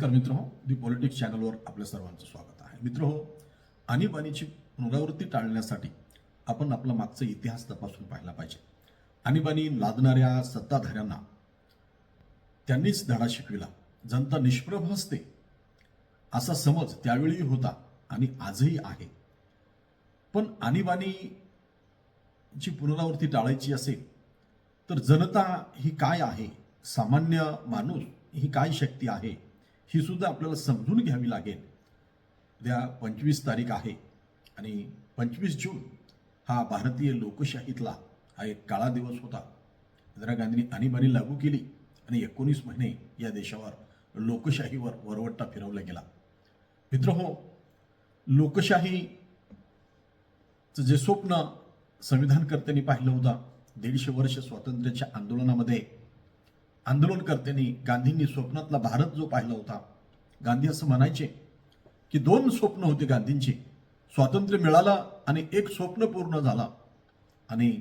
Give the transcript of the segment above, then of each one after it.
नमस्कार मित्र हो दी पॉलिटिक्स चॅनलवर आपल्या सर्वांचं स्वागत आहे. मित्र हो आणीबाणीची पुनरावृत्ती टाळण्यासाठी आपण आपला मागचा इतिहास तपासून पाहिला पाहिजे. आणीबाणी लादणाऱ्या सत्ताधाऱ्यांना त्यांनीच धडा शिकविला. जनता निष्प्रभ असते असा समज त्यावेळी होता आणि आजही आहे. पण आणीबाणीची पुनरावृत्ती टाळायची असेल तर जनता ही काय आहे? सामान्य माणूस ही काय शक्ती आहे? ही सुद्धा आपल्याला समजून घ्यावी लागेल. उद्या पंचवीस तारीख आहे आणि पंचवीस जून हा भारतीय लोकशाहीतला हा एक काळा दिवस होता. इंदिरा गांधींनी आणीबाणी लागू केली आणि एकोणीस महिने या देशावर लोकशाहीवर वरवट्टा फिरवला गेला. मित्र हो लोकशाहीचं जे स्वप्न संविधानकर्त्यांनी पाहिलं होतं दीडशे वर्ष स्वातंत्र्याच्या आंदोलनामध्ये आंदोलनकर्त्यांनी गांधींनी स्वप्नातला भारत जो पाहिला होता गांधी असं म्हणायचे की दोन स्वप्न होते गांधींची. स्वातंत्र्य मिळालं आणि एक स्वप्न पूर्ण झाला. आणि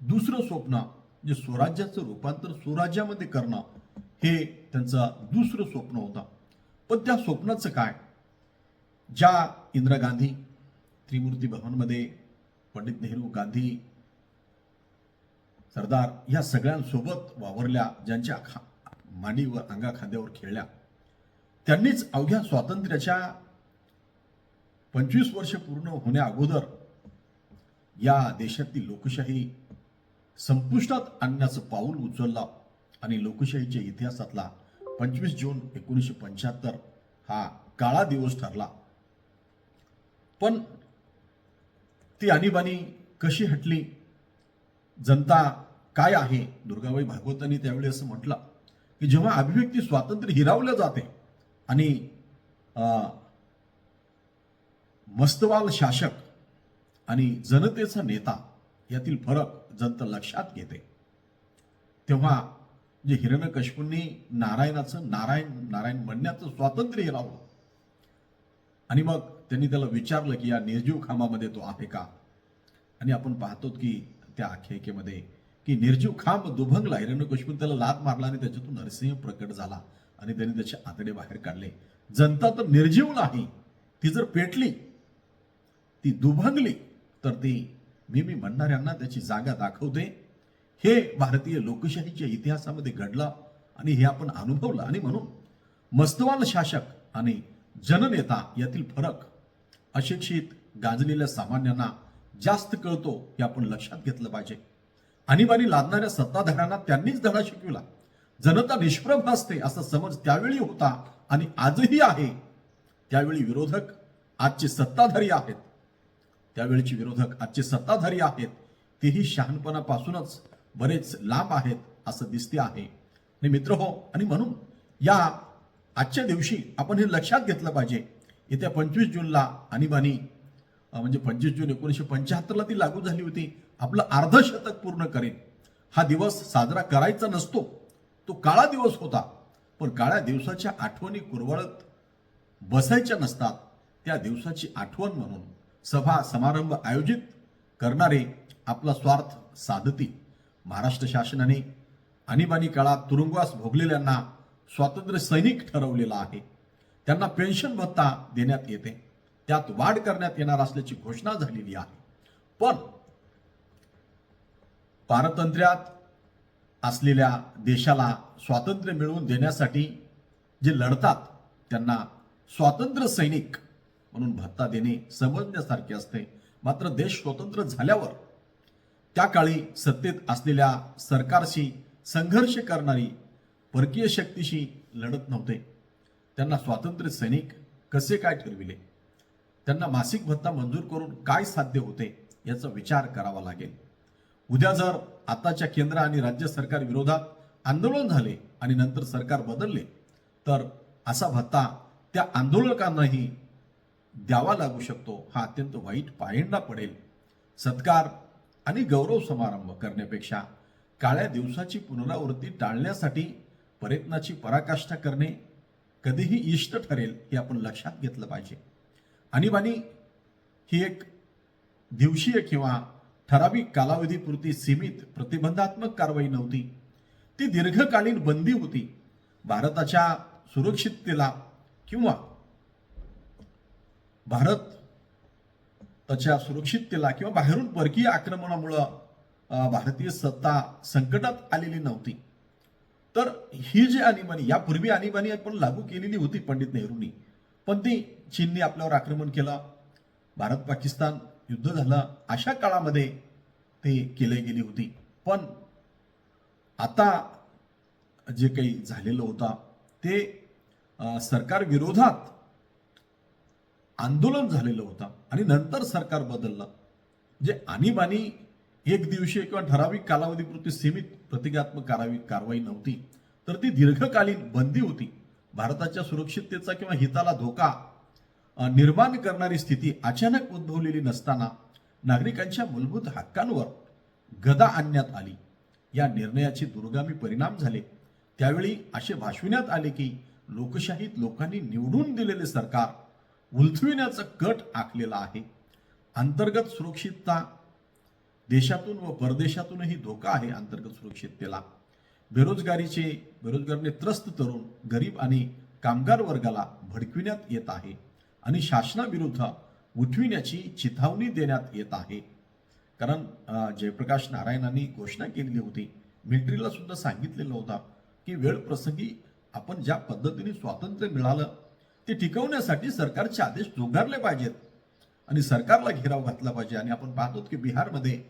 दुसरं स्वप्न जे स्वराज्याचं रूपांतर स्वराज्यामध्ये करणं हे त्यांचं दुसरं स्वप्न होतं. पण त्या स्वप्नाचं काय? ज्या इंदिरा गांधी त्रिमूर्ती भवनमध्ये पंडित नेहरू गांधी सरदार या सगळ्यांसोबत वावरल्या ज्यांच्या खा मांडीवर अंगा खांद्यावर खेळल्या. त्यांनीच अवघ्या स्वातंत्र्याच्या पंचवीस वर्ष पूर्ण होण्या अगोदर या देशातली लोकशाही संपुष्टात आणण्याचं पाऊल उचललं आणि लोकशाहीच्या इतिहासातला पंचवीस जून एकोणीसशे पंच्याहत्तर हा काळा दिवस ठरला. पण ती आणीबाणी कशी हटली? जनता काय आहे? दुर्गाबाई भागवतांनी त्यावेळी असं म्हटलं की जेव्हा अभिव्यक्ती स्वातंत्र्य हिरावलं जाते आणि अं, मस्तवाल शासक आणि जनतेचा नेता यातील फरक जनता लक्षात घेते. तेव्हा जे हिरण्यकश्यपूंनी नारायणाचं नारायण नारायण म्हणण्याचं स्वातंत्र्य हिरावलं. आणि मग त्यांनी त्याला विचारलं की या निर्जीव खांबामध्ये तो आहे का? आणि आपण पाहतो की त्या आख्यायिकेमध्ये की निर्जीव खांब दुभंगला हिरण्यकश्मीर त्याला लात मारला आणि त्याच्यातून नरसिंह प्रकट झाला आणि त्यांनी त्याचे आतडे बाहेर काढले. जनता तर निर्जीव नाही. ती जर पेटली ती दुभंगली तर ती मी मी म्हणणाऱ्यांना त्याची जागा दाखवते. हे भारतीय लोकशाहीच्या इतिहासामध्ये घडलं आणि हे आपण अनुभवलं. आणि म्हणून मस्तवाल शासक आणि जननेता यातील फरक अशिक्षित गाजलेल्या सामान्यांना जास्त कळतो हे आपण लक्षात घेतलं पाहिजे. आणीबाणी लादणाऱ्या सत्ताधाऱ्यांना त्यांनीच धडा शिकविला. जनता निष्प्रभ असते असा समज त्यावेळी होता आणि आजही आहे. त्यावेळी विरोधक आजचे सत्ताधारी आहेत. त्यावेळीचे विरोधक आजचे सत्ताधारी आहेत. तेही शहाणपणापासूनच बरेच लांब आहेत असं दिसते आहे. आणि मित्र हो आणि म्हणून या आजच्या दिवशी आपण हे लक्षात घेतलं पाहिजे. येत्या पंचवीस जूनला आणीबाणी म्हणजे पंचवीस जून एकोणीसशे पंच्याहत्तरला ती लागू झाली होती. आपलं अर्धशतक पूर्ण करेन. हा दिवस साजरा करायचा नसतो. तो काळा दिवस होता. पण काळ्या दिवसाच्या आठवणी कुरवळत बसायच्या नसतात. त्या दिवसाची आठवण म्हणून सभा समारंभ आयोजित करणारे आपला स्वार्थ साधती. महाराष्ट्र शासनाने आणीबाणी काळात तुरुंगवास भोगलेल्यांना स्वातंत्र्य सैनिक ठरवलेला आहे. त्यांना पेन्शन भत्ता देण्यात येते. त्यात वाढ करण्यात येणार असल्याची घोषणा झालेली आहे. पण पारतंत्र्यात असलेल्या देशाला स्वातंत्र्य मिळवून देण्यासाठी जे लढतात त्यांना स्वातंत्र्य सैनिक म्हणून भत्ता देणे समजण्यासारखे असते. मात्र देश स्वतंत्र झाल्यावर त्या काळी सत्तेत असलेल्या सरकारशी संघर्ष करणारी परकीय शक्तीशी लढत नव्हते. त्यांना स्वातंत्र्य सैनिक कसे काय ठरविले? त्यांना मासिक भत्ता मंजूर करून काय साध्य होते याचा विचार करावा लागेल. उद्या जर आताच्या केंद्र आणि राज्य सरकार विरोधात आंदोलन झाले आणि नंतर सरकार बदलले तर असा भत्ता त्या आंदोलकांनाही द्यावा लागू शकतो. हा अत्यंत वाईट पायंडा पडेल. सत्कार आणि गौरव समारंभ करण्यापेक्षा काळ्या दिवसाची पुनरावृत्ती टाळण्यासाठी प्रयत्नाची पराकाष्ठा करणे कधीही इष्ट ठरेल हे आपण लक्षात घेतलं पाहिजे. आणीबाणी ही एक दिवशीय किंवा ठराविक कालावधीपुरती सीमित प्रतिबंधात्मक कारवाई नव्हती. ती दीर्घकालीन बंदी होती. भारताच्या सुरक्षिततेला किंवा भारत त्याच्या सुरक्षिततेला किंवा बाहेरून परकीय आक्रमणामुळं भारतीय सत्ता संकटात आलेली नव्हती. तर ही जी आणीबाणी यापूर्वी आणीबाणी आपण लागू केलेली होती पंडित नेहरूंनी. पण ती चीनने आपल्यावर आक्रमण केलं. भारत पाकिस्तान युद्ध झालं. अशा काळामध्ये ते केले गेली होती. पण आता जे काही झालेलं होता ते सरकार विरोधात आंदोलन झालेलं होतं आणि नंतर सरकार बदललं. जे आणीबाणी एक दिवशी किंवा ठराविक कालावधीपुरती सीमित प्रतिकात्मक कारवाई कारवाई नव्हती. तर ती दीर्घकालीन बंदी होती. भारताच्या सुरक्षिततेचा किंवा हिताला धोका निर्माण करणारी स्थिती अचानक उद्भवलेली नसताना नागरिकांच्या मूलभूत हक्कांवर गदा आणण्यात आली. या निर्णयाचे दुर्गामी परिणाम झाले. त्यावेळी असे भाषविण्यात आले की लोकशाहीत लोकांनी निवडून दिलेले सरकार उलथविण्याचा कट आखलेला आहे. अंतर्गत सुरक्षितता देशातून व परदेशातूनही धोका आहे अंतर्गत सुरक्षिततेला. बेरोजगारीचे बेरोजगारीने त्रस्त तरुण गरीब आणि कामगार वर्गाला भडकविण्यात येत आहे आणि शासनाविरुद्ध उठविण्याची चिथावणी देण्यात येत आहे. कारण जयप्रकाश नारायणांनी घोषणा केलेली होती. मिलिटरीला सुद्धा सांगितलेलं होतं की वेळ प्रसंगी आपण ज्या पद्धतीने स्वातंत्र्य मिळालं ते टिकवण्यासाठी सरकारचे आदेश जोगारले पाहिजेत आणि सरकारला घेराव घातला पाहिजे. आणि आपण पाहतो की बिहारमध्ये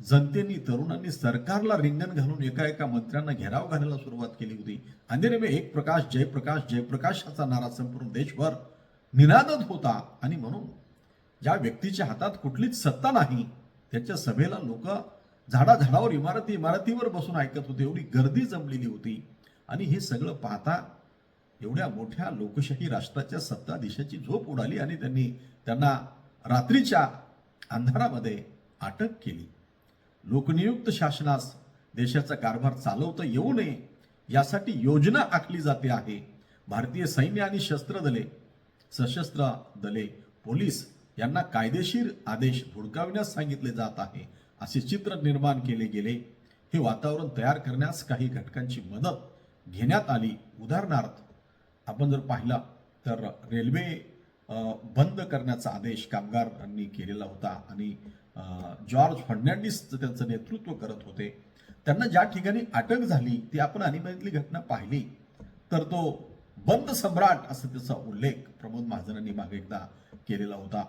जनतेनी तरुणांनी सरकारला रिंगण घालून एका एका मंत्र्यांना घेराव घालायला सुरुवात केली होती. अंधेरे में एक प्रकाश जयप्रकाश जयप्रकाशाचा नारा संपूर्ण देशभर निनादत होता. आणि म्हणून ज्या व्यक्तीच्या हातात कुठलीच सत्ता नाही त्याच्या सभेला लोक झाडाझाडावर इमारती इमारतीवर बसून ऐकत होते. एवढी गर्दी जमलेली होती. आणि हे सगळं पाहता एवढ्या मोठ्या लोकशाही राष्ट्राच्या सत्ताधीशाची झोप उडाली आणि त्यांनी त्यांना रात्रीच्या अंधारामध्ये अटक केली. लोकनियुक्त शासनास देशाचा कारभार चालवता येऊ नये यासाठी योजना आखली जाते आहे. भारतीय सैन्य आणि शस्त्र दले सशस्त्र दले पोलीस यांना कायदेशीर आदेश धुडकाविण्यास सांगितले जात आहे असे चित्र निर्माण केले गेले. हे वातावरण तयार करण्यास काही घटकांची मदत घेण्यात आली. उदाहरणार्थ आपण जर पाहिला तर रेल्वे बंद करण्याचा आदेश कामगारांनी केलेला होता आणि जॉर्ज फर्नांडिस त्यांचं नेतृत्व करत होते. त्यांना ज्या ठिकाणी अटक झाली ती आपण आणीबाणीतली घटना पाहिली तर तो बंद सम्राट असं त्याचा उल्लेख प्रमोद महाजनांनी मागे एकदा केलेला होता.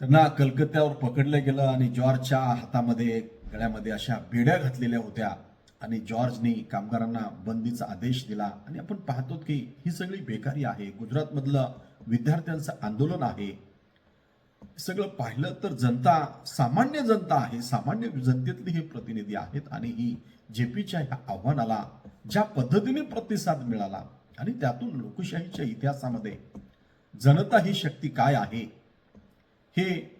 त्यांना कलकत्त्यावर पकडलं गेलं आणि जॉर्जच्या हातामध्ये गळ्यामध्ये अशा बेड्या घातलेल्या होत्या आणि जॉर्जनी कामगारांना बंदीचा आदेश दिला. आणि आपण पाहतो की ही सगळी बेकारी आहे. गुजरातमधलं विद्यार्थ्यांचं आंदोलन आहे. सगळं पाहिलं तर जनता सामान्य जनता आहे. सामान्य जनतेतले हे प्रतिनिधी आहेत आणि ही जेपीच्या ह्या आव्हानाला ज्या पद्धतीने प्रतिसाद मिळाला आणि त्यातून लोकशाहीच्या इतिहासामध्ये जनता ही शक्ती काय आहे हे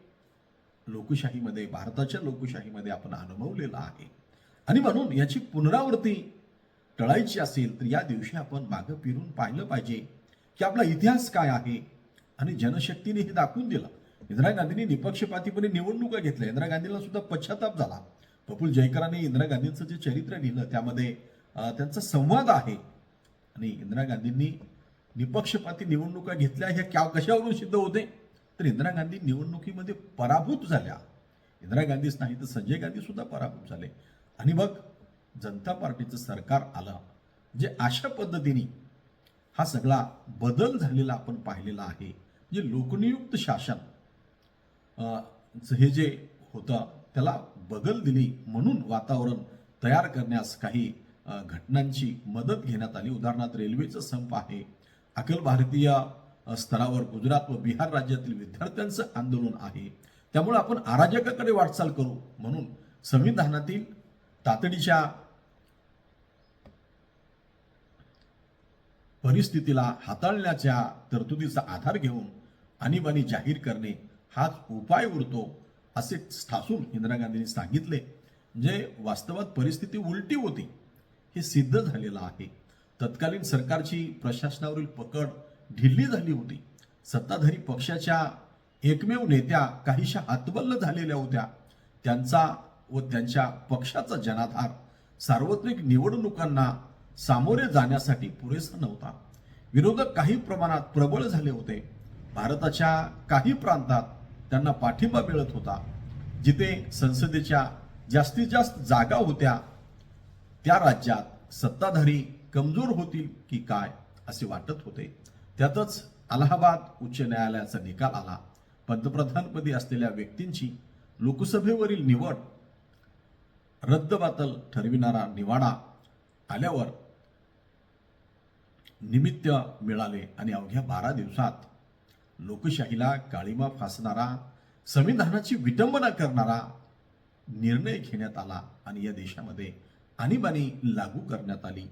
लोकशाहीमध्ये भारताच्या लोकशाहीमध्ये आपण अनुभवलेलं आहे. आणि म्हणून याची पुनरावृत्ती टळायची असेल तर या दिवशी आपण मागं फिरून पाहिलं पाहिजे की आपला इतिहास काय आहे आणि जनशक्तीने हे दाखवून दिलं. इंदिरा गांधींनी निपक्षपातीपणे निवडणुका घेतल्या. इंदिरा गांधींना सुद्धा पश्चाताप झाला. प्रफुल जयकरांनी इंदिरा गांधींचं जे चरित्र लिहिलं त्यामध्ये त्यांचा संवाद आहे. आणि इंदिरा गांधींनी निपक्षपाती निवडणुका घेतल्या ह्या क्या कशावरून सिद्ध होते? तर इंदिरा गांधी निवडणुकीमध्ये पराभूत झाल्या. इंदिरा गांधीच नाही तर संजय गांधी सुद्धा पराभूत झाले. आणि मग जनता पार्टीचं सरकार आलं जे अशा पद्धतीने हा सगळा बदल झालेला आपण पाहिलेला आहे. जे लोकनियुक्त शासन हे जे होतं त्याला बगल दिली म्हणून वातावरण तयार करण्यास काही घटनांची मदत घेण्यात आली. उदाहरणार्थ रेल्वेचं संप आहे. अखिल भारतीय स्तरावर गुजरात व बिहार राज्यातील विद्यार्थ्यांचं आंदोलन आहे. त्यामुळे आपण अराजकाकडे वाटचाल करू म्हणून संविधानातील तातडीच्या परिस्थितीला हाताळण्याच्या तरतुदीचा आधार घेऊन आणीबाणी जाहीर करणे हाच उपाय उरतो असे ठासून इंदिरा गांधींनी सांगितले. म्हणजे वास्तवात परिस्थिती उलटी होती हे सिद्ध झालेलं आहे. तत्कालीन सरकारची प्रशासनावरील पकड ढिल्ली झाली होती. सत्ताधारी पक्षाच्या एकमेव नेत्या काहीशा हतबल्ल झालेल्या होत्या. त्यांचा व त्यांच्या पक्षाचा जनाधार सार्वत्रिक निवडणुकांना सामोरे जाण्यासाठी पुरेसा नव्हता. विरोधक काही प्रमाणात प्रबळ झाले होते. भारताच्या काही प्रांतात त्यांना पाठिंबा मिळत होता. जिथे संसदेच्या जास्तीत जास्त जागा होत्या त्या राज्यात सत्ताधारी कमजोर होतील की काय असे वाटत होते. त्यातच अलाहाबाद उच्च न्यायालयाचा निकाल आला. पंतप्रधानपदी असलेल्या व्यक्तींची लोकसभेवरील निवड रद्दबातल ठरविणारा निवाडा आल्यावर निमित्त मिळाले आणि अवघ्या बारा दिवसात लोकशाहीला काळीमा फासणारा संविधानाची विटंबना करणारा निर्णय घेण्यात आला आणि या देशामध्ये आणीबाणी लागू करण्यात आली.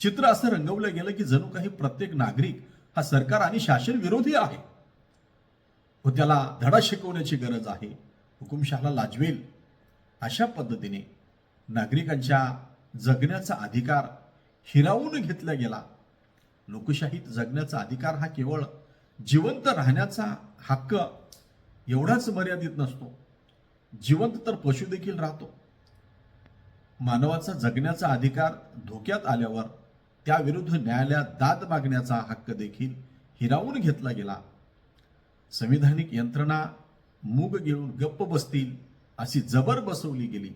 चित्र असं रंगवलं गेलं की जणू काही प्रत्येक नागरिक हा सरकार आणि शासन विरोधी आहे. व त्याला धडा शिकवण्याची गरज आहे. हुकुमशहाला लाजवेल. अशा पद्धतीने नागरिकांच्या जगण्याचा अधिकार हिरावून घेतला गेला. लोकशाहीत जगण्याचा अधिकार हा केवळ जिवंत राहण्याचा हक्क एवढाच मर्यादित नसतो. जिवंत तर पशु देखील राहतो. मानवाचा जगण्याचा अधिकार धोक्यात आल्यावर त्याविरुद्ध न्यायालयात दाद मागण्याचा हक्क देखील हिरावून घेतला गेला. संविधानिक यंत्रणा मूग घेऊन गप्प बसतील अशी जबर बसवली गेली.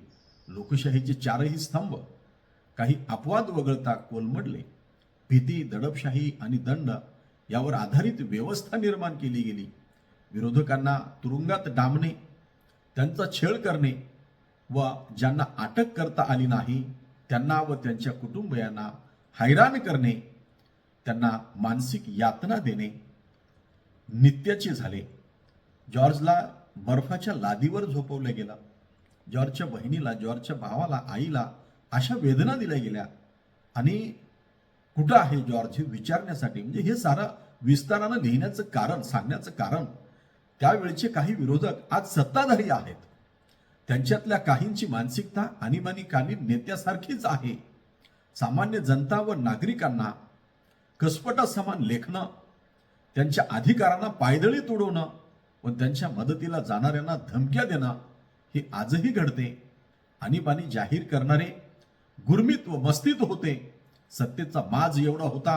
लोकशाहीचे चारही स्तंभ काही अपवाद वगळता कोलमडले. भीती दडपशाही आणि दंड यावर आधारित व्यवस्था निर्माण केली गेली. विरोधकांना तुरुंगात डांबणे त्यांचा छळ करणे व ज्यांना अटक करता आली नाही त्यांना व त्यांच्या कुटुंबियांना हैराण करणे त्यांना मानसिक यातना देणे नित्याचे झाले. जॉर्जला बर्फाच्या लादीवर झोपवलं गेलं. जॉर्जच्या बहिणीला जॉर्जच्या भावाला आईला अशा वेदना दिल्या गेल्या आणि कुठं आहे जॉर्ज हे विचारण्यासाठी? म्हणजे हे सारं विस्तारानं लिहिण्याचं कारण सांगण्याचं कारण. त्यावेळचे काही विरोधक आज सत्ताधारी आहेत. त्यांच्यातल्या काहींची मानसिकता आणीबाणीकालीन नेत्यासारखीच आहे. सामान्य जनता व नागरिकांना कसपटासमान लेखणं त्यांच्या अधिकारांना पायदळी तुडवणं व त्यांच्या मदतीला जाणाऱ्यांना धमक्या देणं हे आजही घडते. आणीबाणी जाहीर करणारे गुरमीत व मस्तीत होते. सत्तेचा माज एवढा होता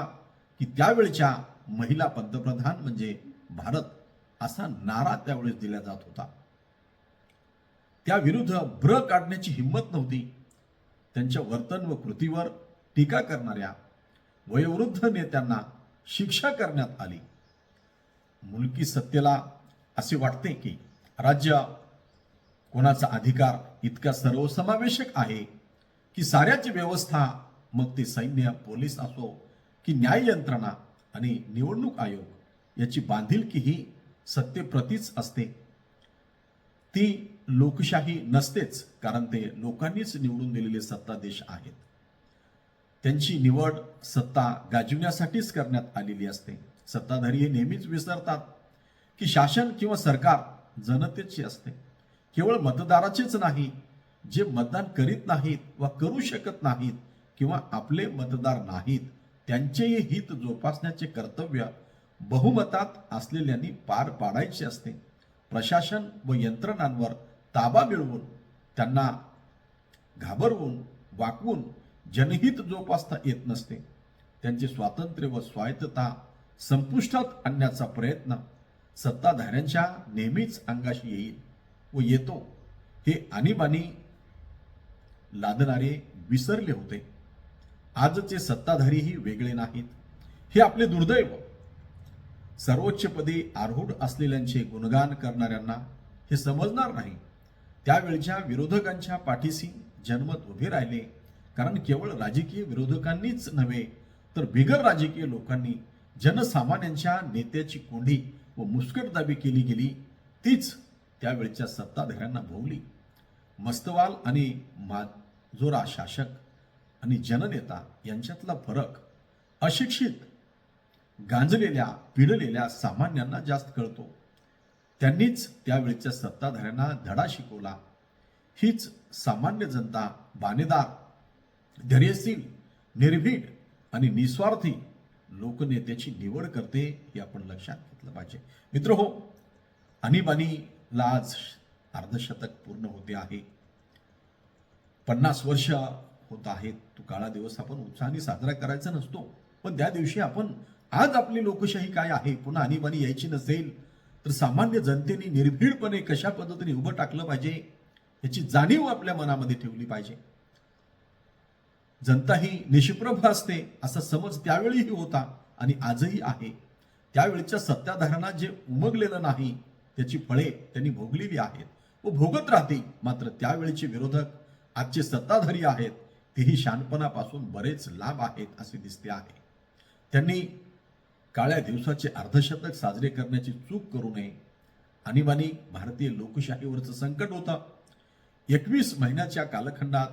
की त्यावेळच्या महिला पंतप्रधान म्हणजे भारत असा नारा त्यावेळेस दिला जात होता. त्याविरुद्ध ब्र काढण्याची हिंमत नव्हती. त्यांच्या वर्तन व कृतीवर टीका करणाऱ्या वयोवृद्ध नेत्यांना शिक्षा करण्यात आली. मुलकी सत्तेला असे वाटते की राज्य कोणाचा अधिकार इतका सर्वसमावेशक आहे की साऱ्याची व्यवस्था मग ते सैन्य पोलीस असो की न्याय यंत्रणा आणि निवडणूक आयोग याची बांधिलकी ही सत्तेप्रतीच असते. ती लोकशाही नसतेच कारण ते लोकांनीच निवडून दिलेले सत्तादेश आहेत. त्यांची निवड सत्ता गाजविण्यासाठीच करण्यात आलेली असते. सत्ताधारी हे नेहमीच विसरतात की शासन किंवा सरकार जनतेची असते. केवळ मतदाराचेच नाही जे मतदान करीत नाहीत वा करू शकत नाहीत किंवा आपले मतदार नाहीत त्यांचेही हित जोपासण्याचे कर्तव्य बहुमतात असलेल्यांनी पार पाडायचे असते. प्रशासन व यंत्रणांवर ताबा मिळवून त्यांना घाबरवून वाकवून जनहित जोपासता येत नसते. त्यांचे स्वातंत्र्य व स्वायत्तता संपुष्टात आणण्याचा प्रयत्न सत्ताधाऱ्यांच्या नेहमीच अंगाशी येईल व येतो हे आणीबाणी लादणारे विसरले होते. आजचे सत्ताधारीही वेगळे नाहीत. हे आपले दुर्दैव. सर्वोच्चपदी आरूढ असलेल्यांचे गुणगान करणाऱ्यांना हे समजणार नाही. त्यावेळच्या विरोधकांच्या पाठीशी जन्मत उभे राहिले. कारण केवळ राजकीय विरोधकांनीच नव्हे तर बिगर राजकीय लोकांनी जनसामान्यांच्या नेत्याची कोंडी व मुस्कटदाबी केली गेली. तीच त्यावेळच्या सत्ताधाऱ्यांना भोवली. मस्तवाल आणि माजोरा शासक आणि जननेता यांच्यातला फरक अशिक्षित गांजलेल्या पिडलेल्या सामान्यांना जास्त कळतो. त्यांनीच त्यावेळच्या सत्ताधाऱ्यांना धडा शिकवला. हीच सामान्य जनता बानेदार धैर्यशील निर्भीड आणि निस्वार्थी लोकनेत्याची निवड करते हे आपण लक्षात घेतलं पाहिजे. मित्र हो आणीबाणीला आज अर्धशतक पूर्ण होते आहे. पन्नास वर्ष होत आहेत. तो काळा दिवस आपण उत्साहाने साजरा करायचा नसतो. पण त्या दिवशी आपण आज आपली लोकशाही काय आहे? पुन्हा आणीबाणी यायची नसेल तर सामान्य जनतेने निर्भीडपणे कशा पद्धतीने उभं टाकलं पाहिजे याची जाणीव आपल्या मनामध्ये ठेवली पाहिजे. जनता ही निष्प्रभ असते असा समज त्यावेळीही होता आणि आजही आहे. त्यावेळच्या सत्ताधाऱ्यांना जे उमगलेलं नाही त्याची फळे त्यांनी भोगलेली आहेत. व भोगत राहतील मात्र त्यावेळीचे विरोधक आजचे सत्ताधारी आहेत. तेही शानपणापासून बरेच लाभ आहेत असे दिसते आहे. त्यांनी काळ्या दिवसाचे अर्धशतक साजरे करण्याची चूक करू नये. आणीबाणी भारतीय लोकशाहीवरचं संकट होतं. एकवीस महिन्याच्या कालखंडात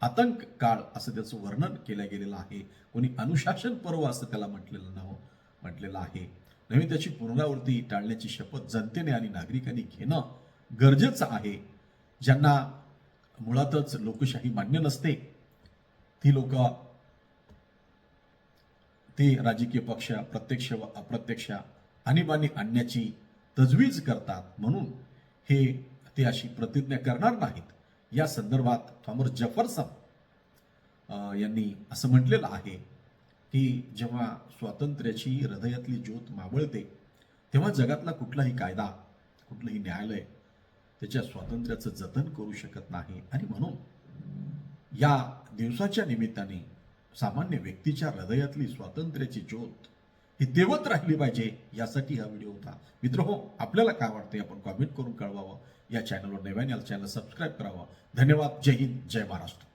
आतंक काळ असं त्याचं वर्णन केलं गेलेलं आहे. कोणी अनुशासन पर्व असं त्याला म्हटलेलं नाव म्हटलेलं आहे. नवीन त्याची पुनरावृत्ती टाळण्याची शपथ जनतेने आणि नागरिकांनी घेणं गरजेचं आहे. ज्यांना मुळातच लोकशाही मान्य नसते ती लोक ते राजकीय पक्ष प्रत्यक्ष व अप्रत्यक्ष आणीबाणी आणण्याची तजवीज करतात. म्हणून हे ते अशी प्रतिज्ञा करणार नाहीत. या संदर्भात थॉमर जफरसन यांनी असं म्हटलेलं आहे की जेव्हा स्वातंत्र्याची हृदयातली ज्योत मावळते तेव्हा जगातला कुठलाही कायदा कुठलंही न्यायालय त्याच्या स्वातंत्र्याचं जतन करू शकत नाही. आणि म्हणून या दिवसाच्या निमित्ताने सामान्य व्यक्तीच्या हृदयातली स्वातंत्र्याची ज्योत ही देवत राहिली पाहिजे यासाठी हा व्हिडिओ होता. मित्र हो आपल्याला काय वाटते आपण कॉमेंट करून कळवावं. या चॅनलवर नव्याने चॅनल सबस्क्राईब करावं. धन्यवाद. जय हिंद. जय महाराष्ट्र.